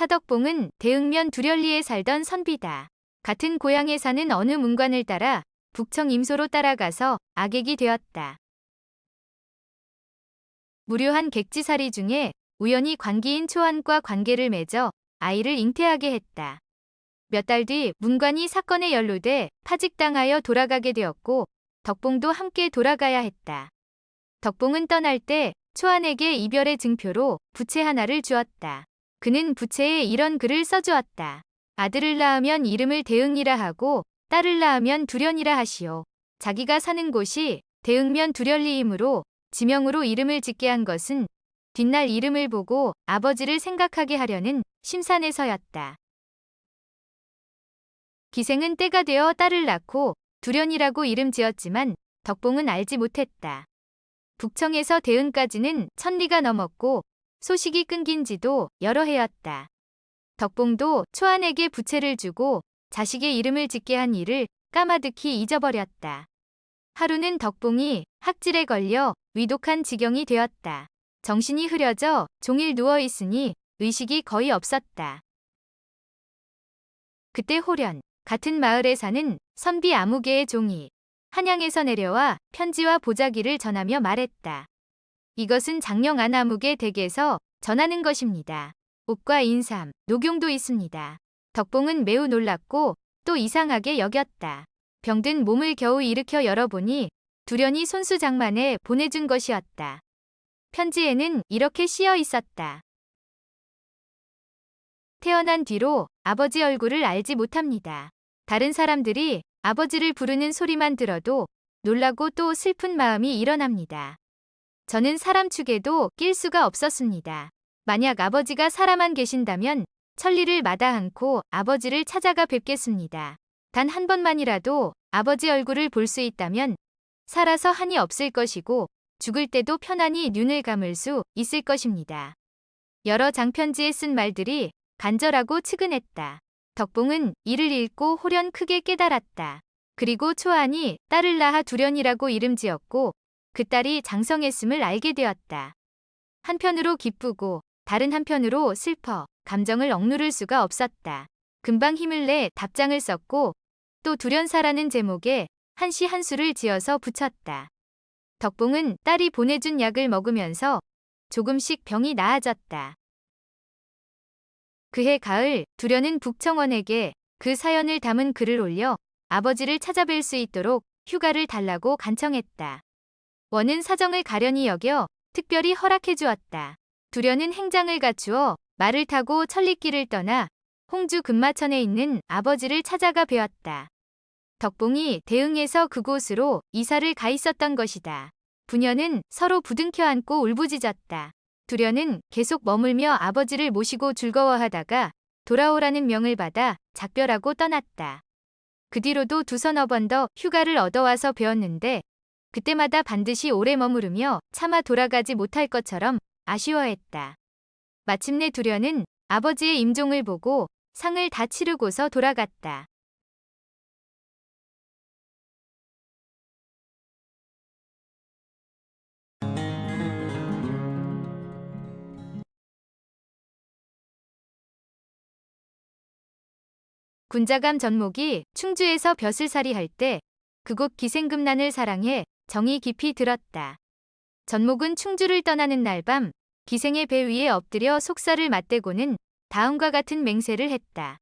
차덕봉은 대흥면 두련리에 살던 선비다. 같은 고향에 사는 어느 문관을 따라 북청 임소로 따라가서 악액이 되었다. 무료한 객지살이 중에 우연히 관기인 초안과 관계를 맺어 아이를 잉태하게 했다. 몇 달 뒤 문관이 사건에 연루돼 파직당하여 돌아가게 되었고 덕봉도 함께 돌아가야 했다. 덕봉은 떠날 때 초안에게 이별의 증표로 부채 하나를 주었다. 그는 부채에 이런 글을 써주었다. 아들을 낳으면 이름을 대응이라 하고 딸을 낳으면 두련이라 하시오. 자기가 사는 곳이 대응면 두련리이므로 지명으로 이름을 짓게 한 것은 뒷날 이름을 보고 아버지를 생각하게 하려는 심산에서였다. 기생은 때가 되어 딸을 낳고 두련이라고 이름 지었지만 덕봉은 알지 못했다. 북청에서 대응까지는 천리가 넘었고 소식이 끊긴 지도 여러 해였다. 덕봉도 초안에게 부채를 주고 자식의 이름을 짓게 한 일을 까마득히 잊어버렸다. 하루는 덕봉이 학질에 걸려 위독한 지경이 되었다. 정신이 흐려져 종일 누워 있으니 의식이 거의 없었다. 그때 호련, 같은 마을에 사는 선비 아무개의 종이 한양에서 내려와 편지와 보자기를 전하며 말했다. 이것은 장령 안아무개 댁에서 전하는 것입니다. 옷과 인삼, 녹용도 있습니다. 덕봉은 매우 놀랐고 또 이상하게 여겼다. 병든 몸을 겨우 일으켜 열어보니 두련이 손수 장만에 보내준 것이었다. 편지에는 이렇게 씌어 있었다. 태어난 뒤로 아버지 얼굴을 알지 못합니다. 다른 사람들이 아버지를 부르는 소리만 들어도 놀라고 또 슬픈 마음이 일어납니다. 저는 사람 축에도 낄 수가 없었습니다. 만약 아버지가 살아만 계신다면 천리를 마다 않고 아버지를 찾아가 뵙겠습니다. 단 한 번만이라도 아버지 얼굴을 볼 수 있다면 살아서 한이 없을 것이고 죽을 때도 편안히 눈을 감을 수 있을 것입니다. 여러 장편지에 쓴 말들이 간절하고 측은했다. 덕봉은 이를 읽고 호련 크게 깨달았다. 그리고 초안이 딸을 낳아 두련이라고 이름 지었고 그 딸이 장성했음을 알게 되었다. 한편으로 기쁘고 다른 한편으로 슬퍼 감정을 억누를 수가 없었다. 금방 힘을 내 답장을 썼고 또 두련사라는 제목에 한시 한 수를 지어서 붙였다. 덕봉은 딸이 보내준 약을 먹으면서 조금씩 병이 나아졌다. 그해 가을 두련은 북청원에게 그 사연을 담은 글을 올려 아버지를 찾아뵐 수 있도록 휴가를 달라고 간청했다. 원은 사정을 가련히 여겨 특별히 허락해 주었다. 두련은 행장을 갖추어 말을 타고 천리길을 떠나 홍주 금마천에 있는 아버지를 찾아가 뵈었다. 덕봉이 대응해서 그곳으로 이사를 가 있었던 것이다. 부녀는 서로 부둥켜 안고 울부짖었다. 두련은 계속 머물며 아버지를 모시고 즐거워하다가 돌아오라는 명을 받아 작별하고 떠났다. 그 뒤로도 두서너 번 더 휴가를 얻어와서 배웠는데 그때마다 반드시 오래 머무르며 차마 돌아가지 못할 것처럼 아쉬워했다. 마침내 두련은 아버지의 임종을 보고 상을 다 치르고서 돌아갔다. 군자감 전목이 충주에서 벼슬살이 할 때 그곳 기생금난을 사랑해 정이 깊이 들었다. 전목은 충주를 떠나는 날 밤 기생의 배 위에 엎드려 속살을 맞대고는 다음과 같은 맹세를 했다.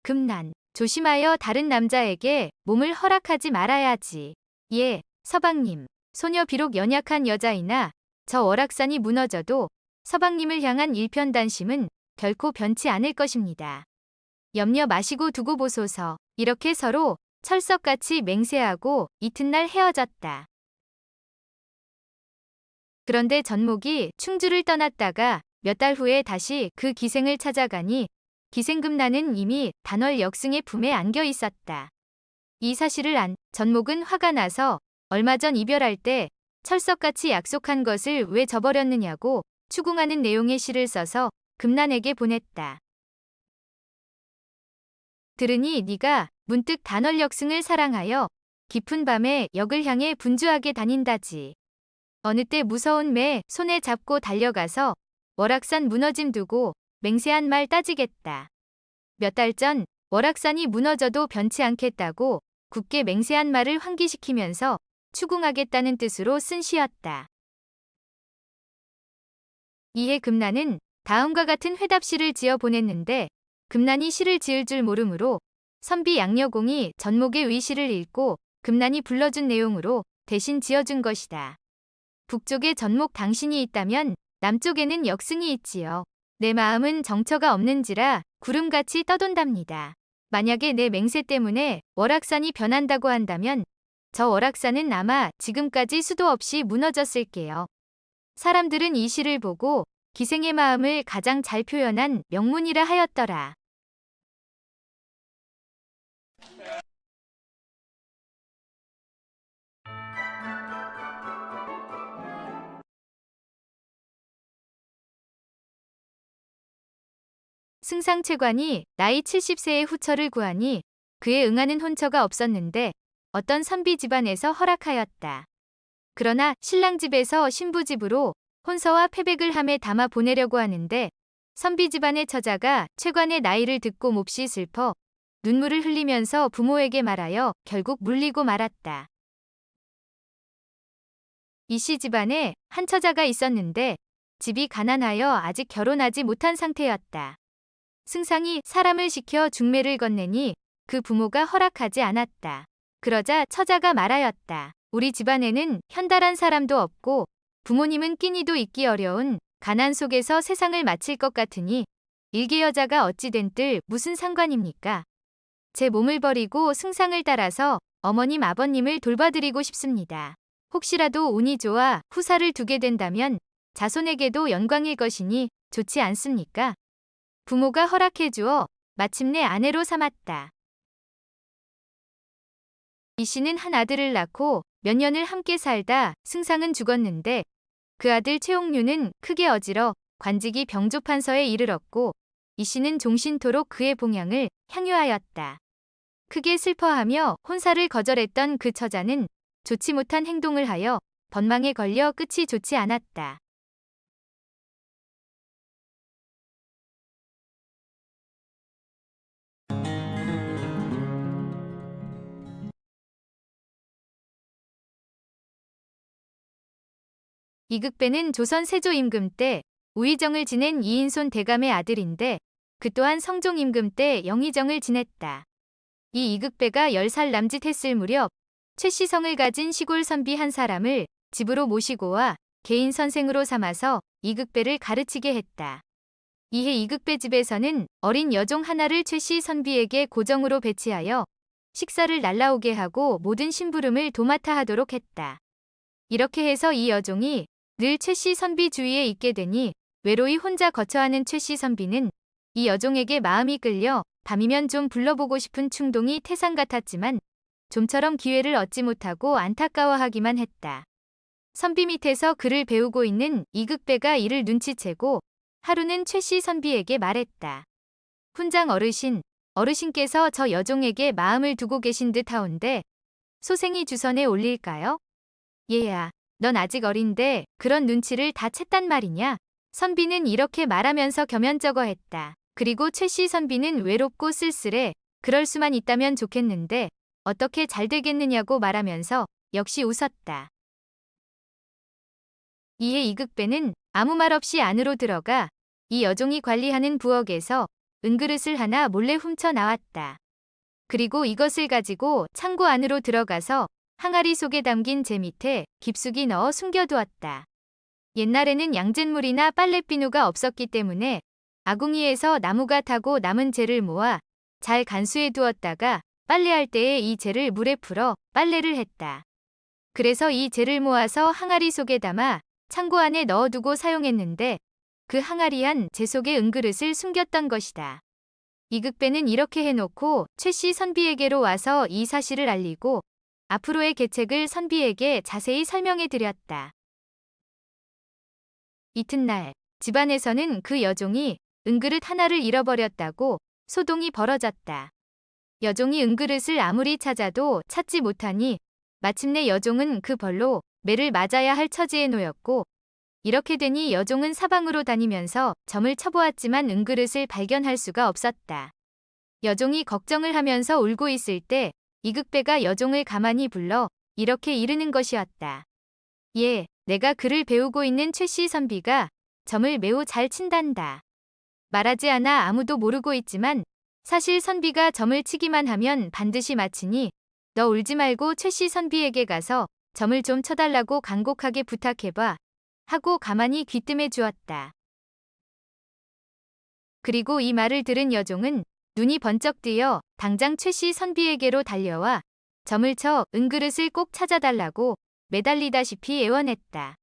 금난, 조심하여 다른 남자에게 몸을 허락하지 말아야지. 예, 서방님, 소녀 비록 연약한 여자이나 저 월악산이 무너져도 서방님을 향한 일편단심은 결코 변치 않을 것입니다. 염려 마시고 두고 보소서. 이렇게 서로 철석같이 맹세하고 이튿날 헤어졌다. 그런데 전목이 충주를 떠났다가 몇 달 후에 다시 그 기생을 찾아가니 기생금나는 이미 단월 역승의 품에 안겨 있었다. 이 사실을 안 전목은 화가 나서 얼마 전 이별할 때 철석같이 약속한 것을 왜 저버렸느냐고 추궁하는 내용의 시를 써서 금난에게 보냈다. 들으니 네가 문득 단월역승을 사랑하여 깊은 밤에 역을 향해 분주하게 다닌다지. 어느 때 무서운 매 손에 잡고 달려가서 월악산 무너짐 두고 맹세한 말 따지겠다. 몇 달 전 월악산이 무너져도 변치 않겠다고 굳게 맹세한 말을 환기시키면서 추궁하겠다는 뜻으로 쓴 시였다. 이에 금난은 다음과 같은 회답시를 지어 보냈는데 금난이 시를 지을 줄 모르므로 선비 양여공이 전목의 위시를 읽고 금난이 불러준 내용으로 대신 지어준 것이다. 북쪽에 전목 당신이 있다면 남쪽에는 역승이 있지요. 내 마음은 정처가 없는지라 구름같이 떠돈답니다. 만약에 내 맹세 때문에 월악산이 변한다고 한다면 저 월악산은 아마 지금까지 수도 없이 무너졌을게요. 사람들은 이 시를 보고 기생의 마음을 가장 잘 표현한 명문이라 하였더라. 승상채관이 나이 70세의 후처를 구하니 그에 응하는 혼처가 없었는데 어떤 선비 집안에서 허락하였다. 그러나 신랑 집에서 신부 집으로 혼서와 패백을 함에 담아 보내려고 하는데 선비 집안의 처자가 최관의 나이를 듣고 몹시 슬퍼 눈물을 흘리면서 부모에게 말하여 결국 물리고 말았다. 이씨 집안에 한 처자가 있었는데 집이 가난하여 아직 결혼하지 못한 상태였다. 승상이 사람을 시켜 중매를 건네니 그 부모가 허락하지 않았다. 그러자 처자가 말하였다. 우리 집안에는 현달한 사람도 없고 부모님은 끼니도 있기 어려운 가난 속에서 세상을 마칠 것 같으니 일개 여자가 어찌 된 뜰 무슨 상관입니까? 제 몸을 버리고 승상을 따라서 어머님 아버님을 돌봐드리고 싶습니다. 혹시라도 운이 좋아 후사를 두게 된다면 자손에게도 영광일 것이니 좋지 않습니까? 부모가 허락해 주어 마침내 아내로 삼았다. 이 씨는 한 아들을 낳고 몇 년을 함께 살다 승상은 죽었는데 그 아들 최홍류는 크게 어지러 관직이 병조판서에 이르렀고 이 씨는 종신토록 그의 봉양을 향유하였다. 크게 슬퍼하며 혼사를 거절했던 그 처자는 좋지 못한 행동을 하여 번망에 걸려 끝이 좋지 않았다. 이극배는 조선 세조 임금 때 우의정을 지낸 이인손 대감의 아들인데 그 또한 성종 임금 때 영의정을 지냈다. 이 이극배가 10살 남짓했을 무렵 최씨성을 가진 시골 선비 한 사람을 집으로 모시고 와 개인 선생으로 삼아서 이극배를 가르치게 했다. 이해 이극배 집에서는 어린 여종 하나를 최씨 선비에게 고정으로 배치하여 식사를 날라오게 하고 모든 심부름을 도맡아 하도록 했다. 이렇게 해서 이 여종이 늘 최씨 선비 주위에 있게 되니 외로이 혼자 거처하는 최씨 선비는 이 여종에게 마음이 끌려 밤이면 좀 불러보고 싶은 충동이 태산 같았지만 좀처럼 기회를 얻지 못하고 안타까워하기만 했다. 선비 밑에서 글을 배우고 있는 이극배가 이를 눈치채고 하루는 최씨 선비에게 말했다. 훈장 어르신, 어르신께서 저 여종에게 마음을 두고 계신 듯 하온데 소생이 주선에 올릴까요? 얘야, 넌 아직 어린데 그런 눈치를 다 챘단 말이냐? 선비는 이렇게 말하면서 겸연쩍어 했다. 그리고 최씨 선비는 외롭고 쓸쓸해 그럴 수만 있다면 좋겠는데 어떻게 잘 되겠느냐고 말하면서 역시 웃었다. 이에 이극배는 아무 말 없이 안으로 들어가 이 여종이 관리하는 부엌에서 은그릇을 하나 몰래 훔쳐 나왔다. 그리고 이것을 가지고 창고 안으로 들어가서 항아리 속에 담긴 재 밑에 깊숙이 넣어 숨겨두었다. 옛날에는 양잿물이나 빨래비누가 없었기 때문에 아궁이에서 나무가 타고 남은 재를 모아 잘 간수해 두었다가 빨래할 때에 이 재를 물에 풀어 빨래를 했다. 그래서 이 재를 모아서 항아리 속에 담아 창고 안에 넣어두고 사용했는데 그 항아리 안재 속에 은그릇을 숨겼던 것이다. 이극배는 이렇게 해놓고 최 씨 선비에게로 와서 이 사실을 알리고 앞으로의 계책을 선비에게 자세히 설명해 드렸다. 이튿날 집안에서는 그 여종이 은그릇 하나를 잃어버렸다고 소동이 벌어졌다. 여종이 은그릇을 아무리 찾아도 찾지 못하니 마침내 여종은 그 벌로 매를 맞아야 할 처지에 놓였고 이렇게 되니 여종은 사방으로 다니면서 점을 쳐보았지만 은그릇을 발견할 수가 없었다. 여종이 걱정을 하면서 울고 있을 때 이극배가 여종을 가만히 불러 이렇게 이르는 것이었다. 예, 내가 글을 배우고 있는 최씨 선비가 점을 매우 잘 친단다. 말하지 않아 아무도 모르고 있지만 사실 선비가 점을 치기만 하면 반드시 맞히니 너 울지 말고 최씨 선비에게 가서 점을 좀 쳐달라고 간곡하게 부탁해봐. 하고 가만히 귀뜸해 주었다. 그리고 이 말을 들은 여종은 눈이 번쩍 뜨여 당장 최씨 선비에게로 달려와 점을 쳐 은그릇을 꼭 찾아달라고 매달리다시피 애원했다.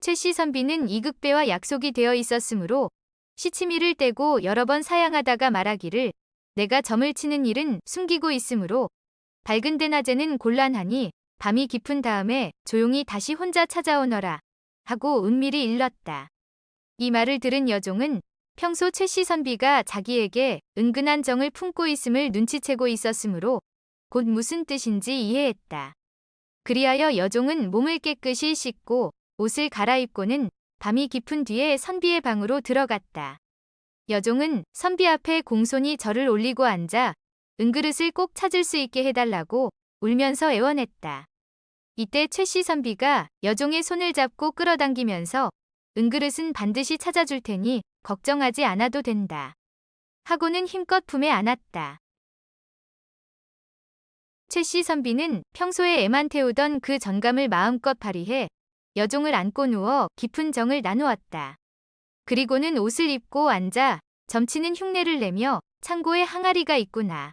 최씨 선비는 이극배와 약속이 되어 있었으므로 시치미를 떼고 여러 번 사양하다가 말하기를 내가 점을 치는 일은 숨기고 있으므로 밝은 대낮에는 곤란하니 밤이 깊은 다음에 조용히 다시 혼자 찾아오너라 하고 은밀히 일렀다. 이 말을 들은 여종은 평소 최씨 선비가 자기에게 은근한 정을 품고 있음을 눈치채고 있었으므로 곧 무슨 뜻인지 이해했다. 그리하여 여종은 몸을 깨끗이 씻고 옷을 갈아입고는 밤이 깊은 뒤에 선비의 방으로 들어갔다. 여종은 선비 앞에 공손히 절을 올리고 앉아 은그릇을 꼭 찾을 수 있게 해달라고 울면서 애원했다. 이때 최씨 선비가 여종의 손을 잡고 끌어당기면서 은그릇은 반드시 찾아줄 테니 걱정하지 않아도 된다. 하고는 힘껏 품에 안았다. 최씨 선비는 평소에 애만 태우던 그 전감을 마음껏 발휘해 여종을 안고 누워 깊은 정을 나누었다. 그리고는 옷을 입고 앉아 점치는 흉내를 내며 창고에 항아리가 있구나.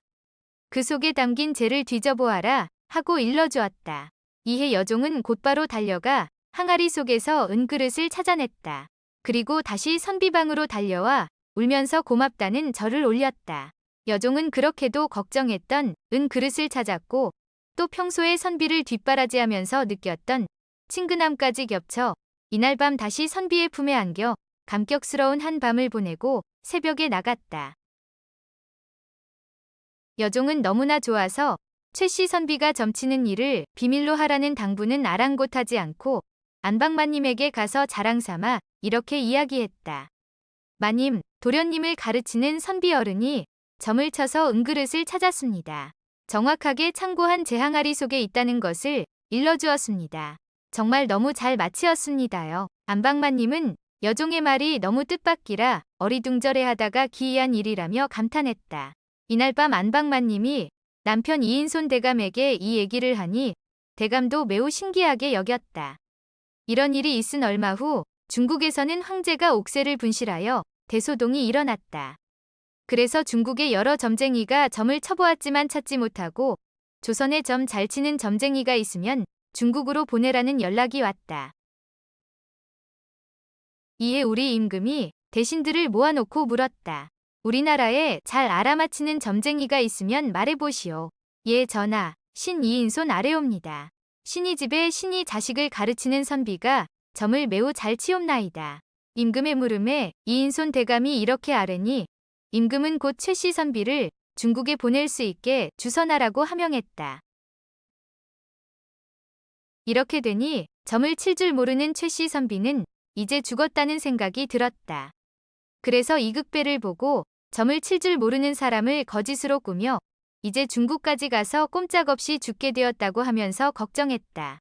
그 속에 담긴 재를 뒤져보아라 하고 일러주었다. 이에 여종은 곧바로 달려가 항아리 속에서 은그릇을 찾아냈다. 그리고 다시 선비방으로 달려와 울면서 고맙다는 절을 올렸다. 여종은 그렇게도 걱정했던 은 그릇을 찾았고 또 평소에 선비를 뒷바라지하면서 느꼈던 친근함까지 겹쳐 이날 밤 다시 선비의 품에 안겨 감격스러운 한 밤을 보내고 새벽에 나갔다. 여종은 너무나 좋아서 최씨 선비가 점치는 일을 비밀로 하라는 당부는 아랑곳하지 않고 안방마님에게 가서 자랑 삼아 이렇게 이야기했다. 마님, 도련님을 가르치는 선비 어른이 점을 쳐서 은그릇을 찾았습니다. 정확하게 창고한 제 항아리 속에 있다는 것을 일러주었습니다. 정말 너무 잘 마치었습니다요. 안방마님은 여종의 말이 너무 뜻밖이라 어리둥절해하다가 기이한 일이라며 감탄했다. 이날 밤 안방마님이 남편 이인손 대감에게 이 얘기를 하니 대감도 매우 신기하게 여겼다. 이런 일이 있은 얼마 후 중국에서는 황제가 옥새를 분실하여 대소동이 일어났다. 그래서 중국의 여러 점쟁이가 점을 쳐보았지만 찾지 못하고 조선에 점 잘 치는 점쟁이가 있으면 중국으로 보내라는 연락이 왔다. 이에 우리 임금이 대신들을 모아놓고 물었다. 우리나라에 잘 알아맞히는 점쟁이가 있으면 말해보시오. 예 전하, 신 이인손 아래옵니다. 신이 집에 신이 자식을 가르치는 선비가 점을 매우 잘 치옵나이다. 임금의 물음에 이인손 대감이 이렇게 아뢰니 임금은 곧 최씨 선비를 중국에 보낼 수 있게 주선하라고 하명했다. 이렇게 되니 점을 칠 줄 모르는 최씨 선비는 이제 죽었다는 생각이 들었다. 그래서 이극배를 보고 점을 칠 줄 모르는 사람을 거짓으로 꾸며 이제 중국까지 가서 꼼짝없이 죽게 되었다고 하면서 걱정했다.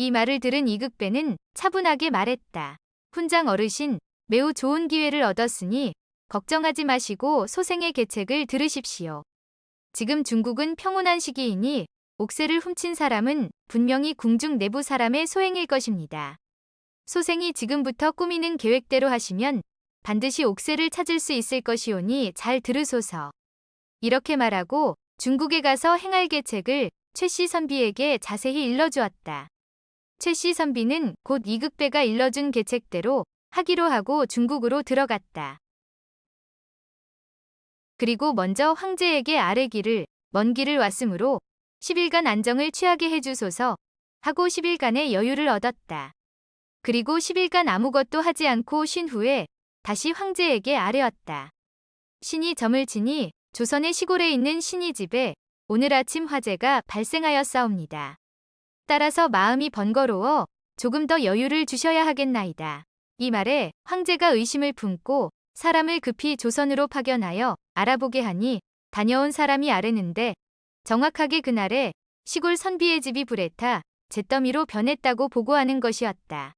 이 말을 들은 이극배는 차분하게 말했다. 훈장 어르신, 매우 좋은 기회를 얻었으니 걱정하지 마시고 소생의 계책을 들으십시오. 지금 중국은 평온한 시기이니 옥새를 훔친 사람은 분명히 궁중 내부 사람의 소행일 것입니다. 소생이 지금부터 꾸미는 계획대로 하시면 반드시 옥새를 찾을 수 있을 것이오니 잘 들으소서. 이렇게 말하고 중국에 가서 행할 계책을 최씨 선비에게 자세히 일러주었다. 최씨 선비는 곧 이극배가 일러준 계책대로 하기로 하고 중국으로 들어갔다. 그리고 먼저 황제에게 아뢰기를 먼 길을 왔으므로 10일간 안정을 취하게 해주소서 하고 10일간의 여유를 얻었다. 그리고 10일간 아무것도 하지 않고 쉰 후에 다시 황제에게 아뢰었다. 신이 점을 치니 조선의 시골에 있는 신이 집에 오늘 아침 화재가 발생하였사옵니다. 따라서 마음이 번거로워 조금 더 여유를 주셔야 하겠나이다. 이 말에 황제가 의심을 품고 사람을 급히 조선으로 파견하여 알아보게 하니 다녀온 사람이 아뢰는데 정확하게 그날에 시골 선비의 집이 불에 타 잿더미로 변했다고 보고하는 것이었다.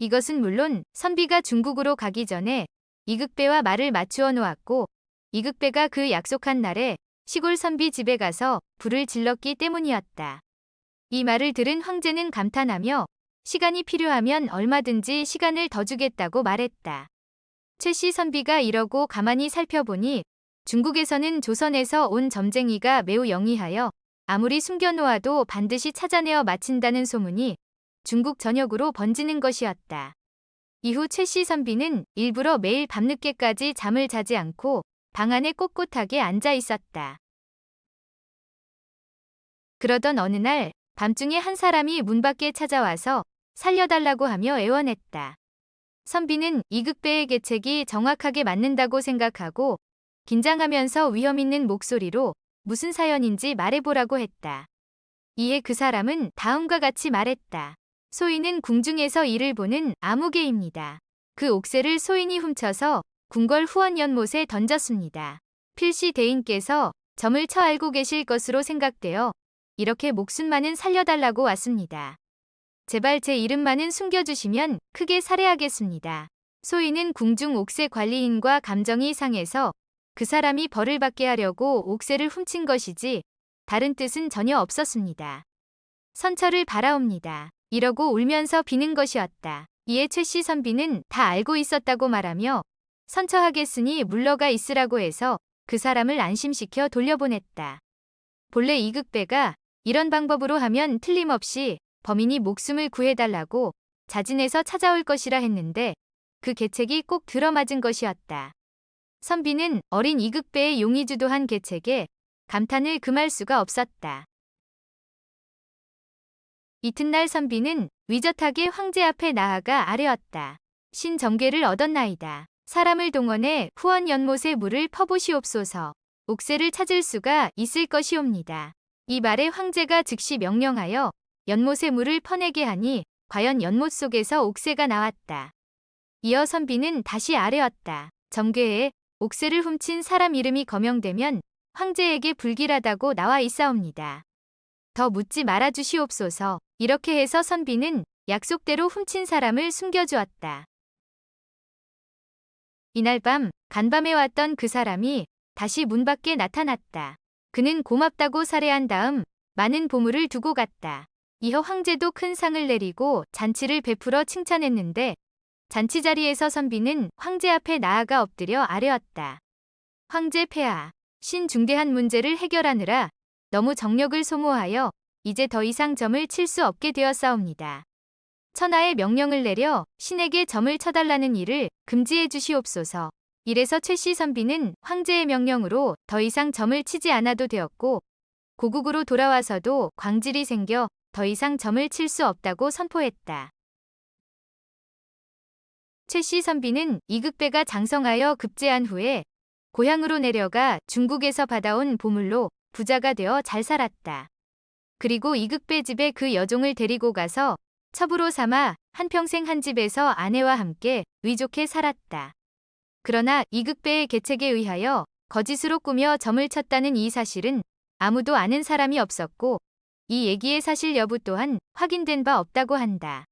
이것은 물론 선비가 중국으로 가기 전에 이극배와 말을 맞추어 놓았고 이극배가 그 약속한 날에 시골 선비 집에 가서 불을 질렀기 때문이었다. 이 말을 들은 황제는 감탄하며 시간이 필요하면 얼마든지 시간을 더 주겠다고 말했다. 최씨 선비가 이러고 가만히 살펴보니 중국에서는 조선에서 온 점쟁이가 매우 영리하여 아무리 숨겨놓아도 반드시 찾아내어 마친다는 소문이 중국 전역으로 번지는 것이었다. 이후 최씨 선비는 일부러 매일 밤늦게까지 잠을 자지 않고 방 안에 꼿꼿하게 앉아 있었다. 그러던 어느 날 밤중에 한 사람이 문 밖에 찾아와서 살려달라고 하며 애원했다. 선비는 이극배의 계책이 정확하게 맞는다고 생각하고 긴장하면서 위험 있는 목소리로 무슨 사연인지 말해보라고 했다. 이에 그 사람은 다음과 같이 말했다. 소인은 궁중에서 일을 보는 아무개입니다. 그 옥새를 소인이 훔쳐서 궁궐 후원 연못에 던졌습니다. 필시 대인께서 점을 쳐 알고 계실 것으로 생각되어 이렇게 목숨만은 살려달라고 왔습니다. 제발 제 이름만은 숨겨주시면 크게 살해하겠습니다. 소인은 궁중 옥새 관리인과 감정이 상해서 그 사람이 벌을 받게 하려고 옥새를 훔친 것이지 다른 뜻은 전혀 없었습니다. 선처를 바라옵니다. 이러고 울면서 비는 것이었다. 이에 최씨 선비는 다 알고 있었다고 말하며 선처하겠으니 물러가 있으라고 해서 그 사람을 안심시켜 돌려보냈다. 본래 이극배가 이런 방법으로 하면 틀림없이 범인이 목숨을 구해달라고 자진해서 찾아올 것이라 했는데 그 계책이 꼭 들어맞은 것이었다. 선비는 어린 이극배의 용의주도한 계책에 감탄을 금할 수가 없었다. 이튿날 선비는 위젓하게 황제 앞에 나아가 아뢰었다. 신정계를 얻었나이다. 사람을 동원해 후원 연못에 물을 퍼보시옵소서. 옥새를 찾을 수가 있을 것이옵니다. 이 말에 황제가 즉시 명령하여 연못에 물을 퍼내게 하니 과연 연못 속에서 옥새가 나왔다. 이어 선비는 다시 아뢰었다. 점괘에 옥새를 훔친 사람 이름이 거명되면 황제에게 불길하다고 나와 있사옵니다. 더 묻지 말아 주시옵소서. 이렇게 해서 선비는 약속대로 훔친 사람을 숨겨주었다. 이날 밤 간밤에 왔던 그 사람이 다시 문 밖에 나타났다. 그는 고맙다고 살해한 다음 많은 보물을 두고 갔다. 이어 황제도 큰 상을 내리고 잔치를 베풀어 칭찬했는데 잔치 자리에서 선비는 황제 앞에 나아가 엎드려 아뢰었다. 황제 폐하, 신중대한 문제를 해결하느라 너무 정력을 소모하여 이제 더 이상 점을 칠 수 없게 되었사옵니다. 천하의 명령을 내려 신에게 점을 쳐달라는 일을 금지해 주시옵소서. 이래서 최씨 선비는 황제의 명령으로 더 이상 점을 치지 않아도 되었고 고국으로 돌아와서도 광질이 생겨 더 이상 점을 칠 수 없다고 선포했다. 최씨 선비는 이극배가 장성하여 급제한 후에 고향으로 내려가 중국에서 받아온 보물로 부자가 되어 잘 살았다. 그리고 이극배 집에 그 여종을 데리고 가서 첩으로 삼아 한평생 한 집에서 아내와 함께 위좋게 살았다. 그러나 이극배의 계책에 의하여 거짓으로 꾸며 점을 쳤다는 이 사실은 아무도 아는 사람이 없었고 이 얘기의 사실 여부 또한 확인된 바 없다고 한다.